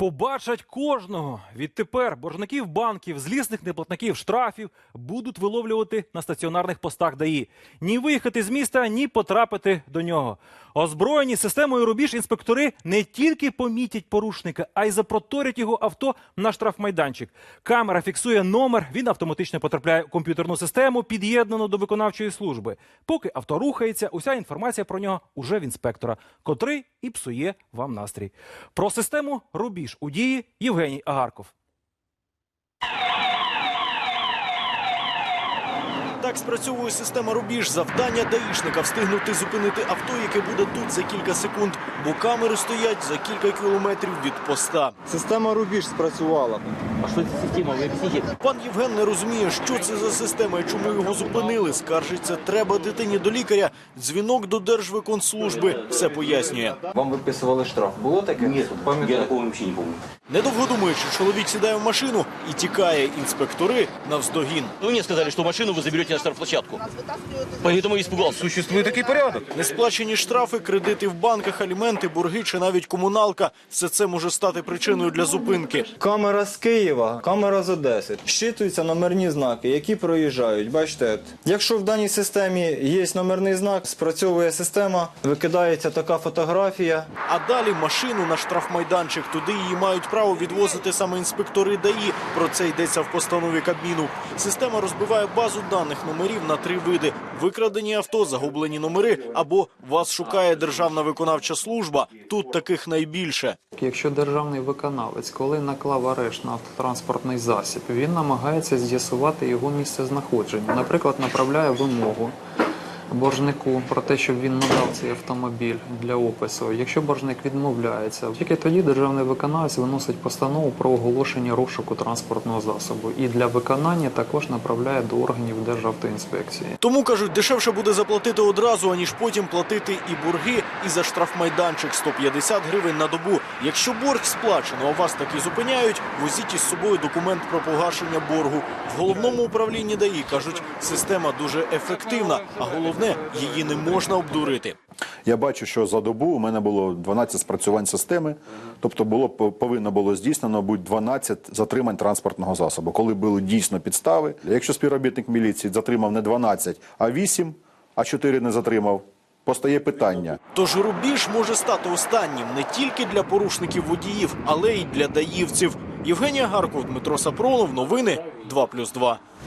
Побачать кожного. Відтепер боржників банків, злісних неплатників штрафів будуть виловлювати на стаціонарних постах ДАІ. Ні виїхати з міста, ні потрапити до нього. Озброєні системою рубіж інспектори не тільки помітять порушника, а й запроторять його авто на штрафмайданчик. Камера фіксує номер, він автоматично потрапляє у комп'ютерну систему, під'єднану до виконавчої служби. Поки авто рухається, уся інформація про нього уже в інспектора, котрий і псує вам настрій. Про систему рубіж у дії Євгеній Агарков. Так спрацьовує система рубіж. Завдання даїшника встигнути зупинити авто, яке буде тут за кілька секунд, бо камери стоять за кілька кілометрів від поста. Система рубіж спрацювала. А что это за система? Вы объясните. Пан Євген не розуміє, що це за система і чому його зупинили. Скаржиться, треба дитині до лікаря. Дзвінок до Держвиконслужби все пояснює. Вам виписували штраф. Було таке? Нет, я Пам'ятаєте? такого вообще не помню. Недовго думаючи, чоловік сідає в машину і тікає. Інспектори навздогін. Вы мне сказали, что машину вы заберете на штрафплощадку. Поэтому я испугался. Существує такий порядок. Несплачені штрафи, кредити в банках, аліменти, борги чи навіть комуналка. Все це може стати причиною для зупинки. Камера з Києва, камера з Одеси. Щитуються номерні знаки, які проїжджають. Бачите, якщо в даній системі є номерний знак, спрацьовує система, викидається така фотографія. А далі машину на штрафмайданчик. Туди її мають право відвозити саме інспектори ДАІ. Про це йдеться в постанові Кабміну. Система розбиває базу даних номерів на три види: викрадені авто, загублені номери або вас шукає Державна виконавча служба. Тут таких найбільше. Якщо державний виконавець, коли наклав арешт на автотранспортний засіб, він намагається з'ясувати його місце знаходження. Наприклад, направляє вимогу боржнику про те, щоб він надав цей автомобіль для опису. Якщо боржник відмовляється, тільки тоді державний виконавець виносить постанову про оголошення розшуку транспортного засобу і для виконання також направляє до органів Державтоінспекції. Тому кажуть, дешевше буде заплатити одразу, аніж потім платити і борги, і за штрафмайданчик 150 гривень на добу. Якщо борг сплачено, а вас таки зупиняють, возіть із собою документ про погашення боргу. В головному управлінні ДАІ кажуть, система дуже ефективна, а головне, її не можна обдурити. Я бачу, що за добу у мене було 12 спрацювань системи, тобто було повинно було здійснено бути 12 затримань транспортного засобу, коли були дійсно підстави. Якщо співробітник міліції затримав не 12, а 8, а 4 не затримав, постає питання. Тож рубіж може стати останнім не тільки для порушників водіїв, але й для даївців. Євгенія Гарков, Дмитро Сапронов. Новини 2+,2.